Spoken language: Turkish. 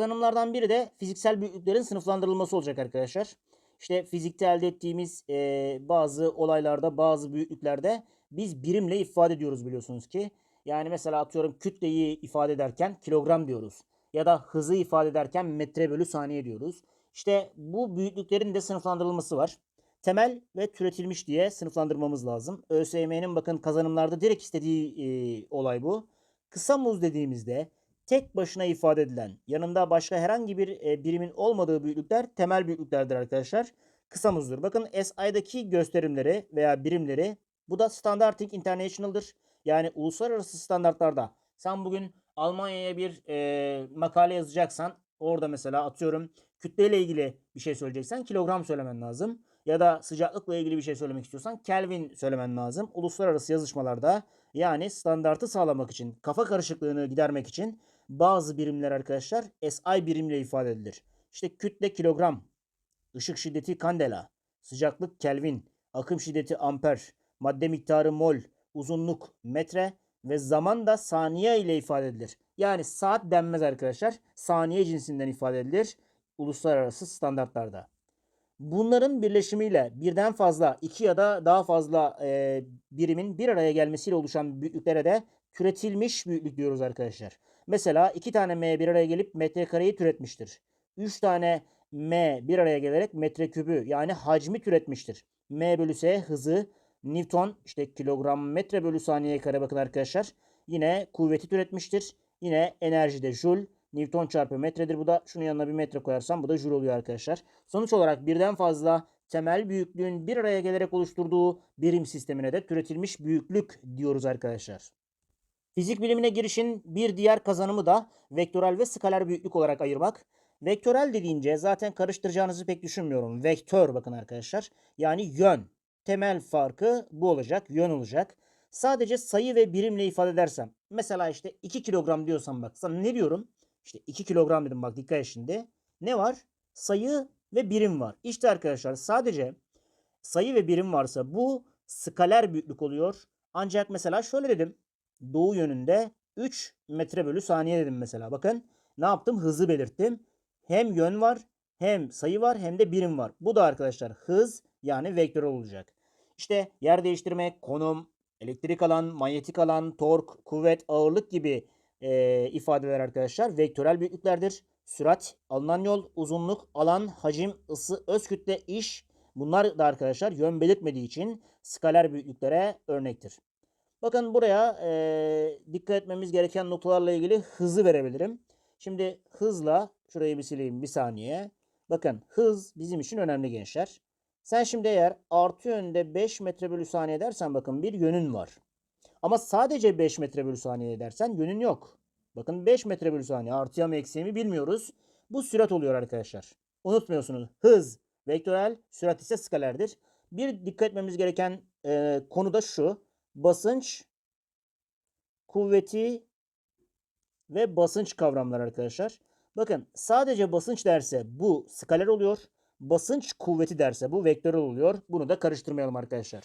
kazanımlardan biri de fiziksel büyüklüklerin sınıflandırılması olacak arkadaşlar. İşte fizikte elde ettiğimiz e, bazı olaylarda, bazı büyüklüklerde biz birimle ifade ediyoruz biliyorsunuz ki. Yani mesela atıyorum kütleyi ifade ederken kilogram diyoruz. Ya da hızı ifade ederken metre bölü saniye diyoruz. İşte bu büyüklüklerin de sınıflandırılması var. Temel ve türetilmiş diye sınıflandırmamız lazım. ÖSYM'nin bakın kazanımlarda direkt istediği e, olay bu. Kısa muz dediğimizde tek başına ifade edilen, yanında başka herhangi bir e, birimin olmadığı büyüklükler temel büyüklüklerdir arkadaşlar. Kısa muzdur. Bakın SI'daki gösterimleri veya birimleri bu da Standarding International'dır. Yani uluslararası standartlarda sen bugün Almanya'ya bir e, makale yazacaksan orada mesela atıyorum kütleyle ilgili bir şey söyleyeceksen kilogram söylemen lazım. Ya da sıcaklıkla ilgili bir şey söylemek istiyorsan Kelvin söylemen lazım. Uluslararası yazışmalarda yani standartı sağlamak için, kafa karışıklığını gidermek için bazı birimler arkadaşlar SI birimle ifade edilir. İşte kütle kilogram, ışık şiddeti kandela, sıcaklık Kelvin, akım şiddeti amper, madde miktarı mol, uzunluk metre ve zaman da saniye ile ifade edilir. Yani saat denmez arkadaşlar. Saniye cinsinden ifade edilir uluslararası standartlarda. Bunların birleşimiyle birden fazla iki ya da daha fazla e, birimin bir araya gelmesiyle oluşan büyüklüklere de türetilmiş büyüklük diyoruz arkadaşlar. Mesela iki tane m bir araya gelip metrekareyi türetmiştir. Üç tane m bir araya gelerek metrekübü yani hacmi türetmiştir. m bölü s hızı, Newton işte kilogram metre bölü saniye kare bakın arkadaşlar. Yine kuvveti türetmiştir. Yine enerjide joule. Newton çarpı metredir. Bu da şunun yanına bir metre koyarsam bu da joule oluyor arkadaşlar. Sonuç olarak birden fazla temel büyüklüğün bir araya gelerek oluşturduğu birim sistemine de türetilmiş büyüklük diyoruz arkadaşlar. Fizik bilimine girişin bir diğer kazanımı da vektörel ve skaler büyüklük olarak ayırmak. Vektörel dediğince zaten karıştıracağınızı pek düşünmüyorum. Vektör bakın arkadaşlar. Yani yön. Temel farkı bu olacak. Yön olacak. Sadece sayı ve birimle ifade edersem. Mesela işte 2 kilogram diyorsam bak. Sana ne diyorum? İşte 2 kilogram dedim bak dikkat et şimdi. Ne var? Sayı ve birim var. İşte arkadaşlar sadece sayı ve birim varsa bu skaler büyüklük oluyor. Ancak mesela şöyle dedim. Doğu yönünde 3 metre bölü saniye dedim mesela. Bakın ne yaptım? Hızı belirttim. Hem yön var hem sayı var hem de birim var. Bu da arkadaşlar hız yani vektör olacak. İşte yer değiştirme, konum, elektrik alan, manyetik alan, tork, kuvvet, ağırlık gibi e, ifadeler arkadaşlar vektörel büyüklüklerdir. Sürat, alınan yol, uzunluk, alan, hacim, ısı, öz kütle, iş bunlar da arkadaşlar yön belirtmediği için skaler büyüklüklere örnektir. Bakın buraya e, dikkat etmemiz gereken noktalarla ilgili hızı verebilirim. Şimdi hızla şurayı bir sileyim bir saniye. Bakın hız bizim için önemli gençler. Sen şimdi eğer artı yönde 5 metre bölü saniye dersen bakın bir yönün var. Ama sadece 5 metre bölü saniye dersen yönün yok. Bakın 5 metre bölü saniye artıya mı eksiği mi bilmiyoruz. Bu sürat oluyor arkadaşlar. Unutmuyorsunuz hız vektörel, sürat ise skalerdir. Bir dikkat etmemiz gereken e, konu da şu. Basınç, kuvveti ve basınç kavramları arkadaşlar. Bakın sadece basınç derse bu skaler oluyor. Basınç kuvveti derse bu vektörel oluyor. Bunu da karıştırmayalım arkadaşlar.